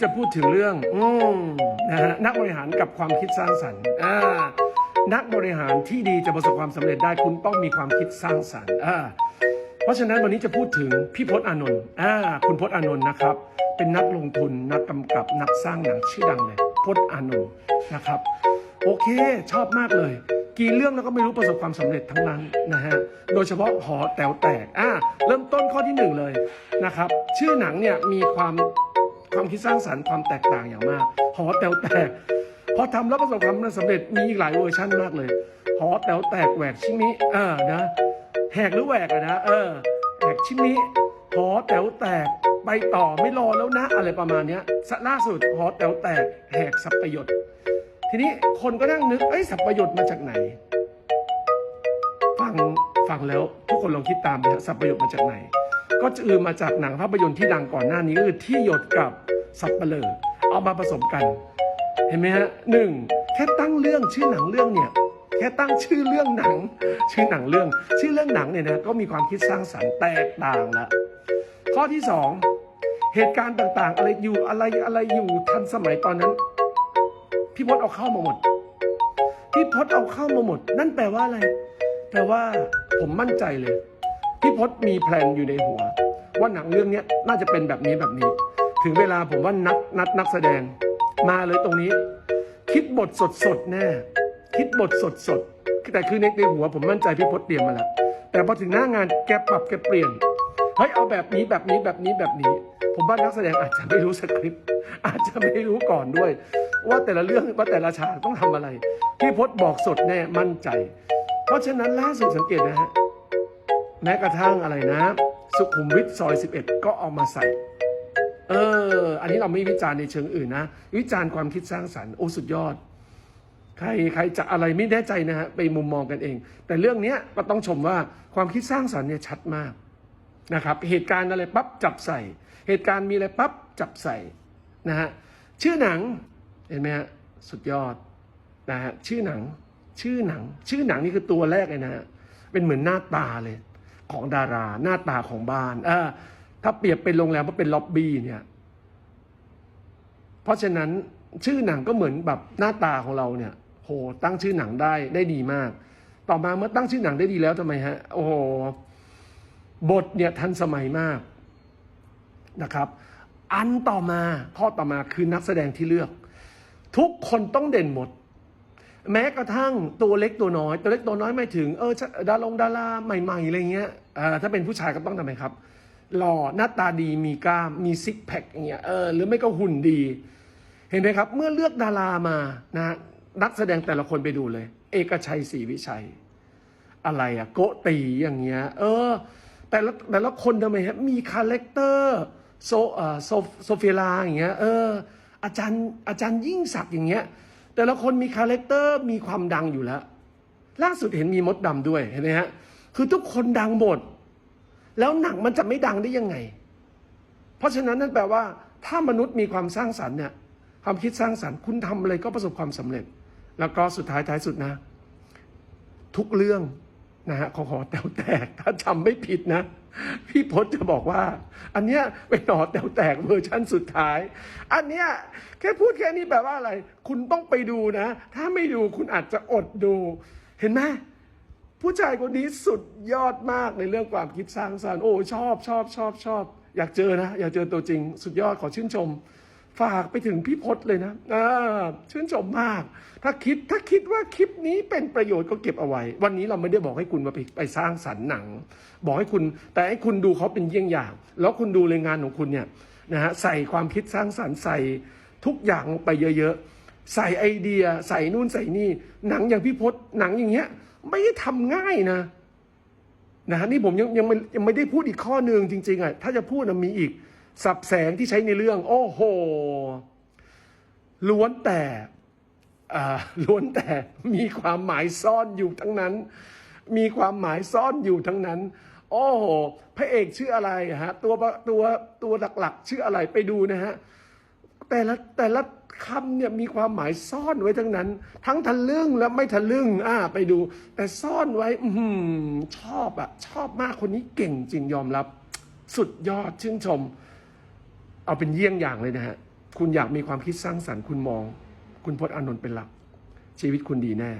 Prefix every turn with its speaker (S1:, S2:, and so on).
S1: จะพูดถึงเรื่องอืมนะฮะนักบริหารกับความคิดสร้างสรรค์อ่านักบริหารที่ดีจะประสบความสำเร็จได้คุณต้องมีความคิดสร้างสรรค์อ่าเพราะฉะนั้นวันนี้จะพูดถึงพี่พจน์อานนท์อ่าคุณพจน์อานนท์นะครับ เป็นนักลงทุนนักกำกับนักสร้างหนังชื่อดังเลยพจน์อานนท์นะครับ โอเคชอบมากเลย กี่เรื่องแล้วก็ไม่รู้ประสบความสำเร็จทั้งนั้นนะฮะโดยเฉพาะหอแต๋วแตกอ่าเริ่มต้นข้อที่หนึ่งเลยนะครับ ชื่อหนังเนี่ยมีความ ความคิดสร้างสรรค์ความแตกต่างอย่างมาก หอแตวแตกพอทำแล้วประสบความสำเร็จมีอีกหลายเวอร์ชันมากเลย หอแตวแตกแหวกชิมิเออนะแหกหรือแหวกอะนะเออแหกชิมิหอแตวแตกไปต่อไม่รอแล้วนะอะไรประมาณนี้ยล่าสุดหอแตวแตกแหกสับประโยชน์ทีนี้คนก็นั่งนึกเอ้ยสับประโยชน์มาจากไหน ฟังฟังแล้วทุกคนลองคิดตามนะฮะสับประโยชน์มาจากไหน ก็จือมาจากหนังภาพยนตร์ที่ดังก่อนหน้านี้ก็คือที่หยดกับสับเปลอเอามาผสมกัน เห็นไหมฮะหนึ่งแค่ตั้งเรื่องชื่อหนังเรื่องเนี่ยแค่ตั้งชื่อเรื่องหนัง ชื่อหนังเรื่อง ชื่อเรื่องหนังเนี่ยนะก็มีความคิดสร้างสรรค์แตกต่างละข้อที่สองเหตุการณ์ต่างๆ อะไรอยู่อะไรอะไรอยู่ทันสมัยตอนนั้น พี่พศเอาเข้ามาหมด พี่พศเอาเข้ามาหมด นั่นแปลว่าอะไร แปลว่าผมมั่นใจเลย พี่พศมีแพลนอยู่ในหัว ว่าหนังเรื่องนี้น่าจะเป็นแบบนี้แบบนี้ ถึงเวลาผมว่านัดนัดนักแสดง มาเลยตรงนี้ คิดบทสดสดแน่คิดบทสดสดแต่คือในในหัวผมมั่นใจพี่พศเตรียมมาแล้วแต่พอถึงหน้างานแกปรับแกเปลี่ยนเฮ้ยเอาแบบนี้แบบนี้แบบนี้แบบนี้ ผมว่านักแสดงอาจจะไม่รู้สคริปต์อาจจะไม่รู้ก่อนด้วย ว่าแต่ละเรื่องว่าแต่ละฉากต้องทำอะไร พี่พศบอกสดแน่มั่นใจ เพราะฉะนั้นล่าสุดสังเกตนะฮะ แม้กระทั่งอะไรนะ สุขุมวิทซอย 11 ก็เอามาใส่ เออ อันนี้เราไม่วิจารณ์ในเชิงอื่นนะ วิจารณ์ความคิดสร้างสรรค์โอ้สุดยอด ใครใครจะอะไรไม่แน่ใจนะฮะไปมุมมองกันเอง แต่เรื่องนี้ก็ต้องชมว่าความคิดสร้างสรรค์เนี่ยชัดมากนะครับ เหตุการณ์อะไรปั๊บจับใส่ เหตุการณ์มีอะไรปั๊บจับใส่นะฮะชื่อหนังเห็นไหมฮะสุดยอดนะฮะชื่อหนังชื่อหนัง ชื่อหนังนี่คือตัวแรกเลยนะฮะเป็นเหมือนหน้าตาเลย ของดารา หน้าตาของบ้านเออถ้าเปรียบเป็นโรงแรมว่าเป็นล็อบบี้เนี่ย เพราะฉะนั้นชื่อหนังก็เหมือนแบบหน้าตาของเราเนี่ย โหตั้งชื่อหนังได้ได้ดีมาก ต่อมาเมื่อตั้งชื่อหนังได้ดีแล้วทำไมฮะ โอ้โหบทเนี่ยทันสมัยมากนะครับ อันต่อมาข้อต่อมาคือนักแสดงที่เลือก ทุกคนต้องเด่นหมด แม้กระทั่งตัวเล็กตัวน้อย ตัวเล็กตัวน้อยไม่ถึง เออดารงดาราใหม่ๆอะไรเงี้ยเออถ้าเป็นผู้ชายก็ต้องทำไมครับหล่อหน้าตาดีมีกล้ามมีซิกแพคอย่างเงี้ยเออหรือไม่ก็หุ่นดี เห็นไหมครับ เมื่อเลือกดารามานะนักแสดงแต่ละคนไปดูเลย เอกชัยศรีวิชัย อะไรอะโกตีอย่างเงี้ย เออ แต่ละแต่ละคนทำไมฮะมีคาแรคเตอร์โซเอ่อโซโซเฟียลาอย่างเงี้ยเอออาจารย์อาจารย์ยิ่งศักดิ์อย่างเงี้ย แต่ละคนมีคาแรคเตอร์มีความดังอยู่แล้ว ล่าสุดเห็นมีมดดำด้วยเห็นไหมฮะ คือทุกคนดังหมด แล้วหนังมันจะไม่ดังได้ยังไง เพราะฉะนั้นนั่นแปลว่า ถ้ามนุษย์มีความสร้างสรรค์เนี่ยความคิดสร้างสรรค์คุณทำอะไรก็ประสบความสำเร็จ แล้วก็สุดท้ายท้ายสุดนะ ทุกเรื่องนะฮะของหอแตวแตกถ้าจำไม่ผิดนะ พี่พจน์จะบอกว่า อันเนี้ยเป็นหอแตวแตกเวอร์ชั่นสุดท้าย อันเนี้ยแค่พูดแค่นี้แปลว่าอะไร คุณต้องไปดูนะ ถ้าไม่ดูคุณอาจจะอดดู เห็นไหมผู้ชายคนนี้สุดยอดมากในเรื่องความคิดสร้างสรรค์โอ้ชอบชอบชอบชอบ อยากเจอนะ อยากเจอตัวจริง สุดยอดขอชื่นชม ฝากไปถึงพี่พศเลยนะอ่าชื่นชมมาก ถ้าคิดถ้าคิดว่าคลิปนี้เป็นประโยชน์ก็เก็บเอาไว้ วันนี้เราไม่ได้บอกให้คุณมาไปไปสร้างสรรค์หนัง บอกให้คุณ แต่ให้คุณดูเขาเป็นเยี่ยงอย่าง แล้วคุณดูรายงานของคุณเนี่ยนะฮะใส่ความคิดสร้างสรรค์ใส่ทุกอย่างลงไปเยอะๆ ใส่ไอเดีย ใส่นู่นใส่นี่ หนังอย่างพี่พศหนังอย่างเงี้ย ไม่ได้ทำง่ายนะนะฮะนี่ผมยังยังไม่ยังไม่ได้พูดอีกข้อหนึ่งจริงๆอะถ้าจะพูดนะมีอีก สับแสงที่ใช้ในเรื่อง โอ้โห ล้วนแต่อ่าล้วนแต่มีความหมายซ่อนอยู่ทั้งนั้น มีความหมายซ่อนอยู่ทั้งนั้น โอ้โห พระเอกชื่ออะไรฮะ ตัวตัวตัวหลักๆ ชื่ออะไรไปดูนะฮะ แต่ละแต่ละคำเนี่ยมีความหมายซ่อนไว้ทั้งนั้น ทั้งทะลึ่งและไม่ทะลึ่ง อ่า ไปดู แต่ซ่อนไว้ อือหือชอบอะชอบมากคนนี้เก่งจริงยอมรับ สุดยอดชื่นชม เอาเป็นเยี่ยงอย่างเลยนะฮะ คุณอยากมีความคิดสร้างสรรค์คุณมอง คุณพจน์อานนท์เป็นหลัก ชีวิตคุณดีแน่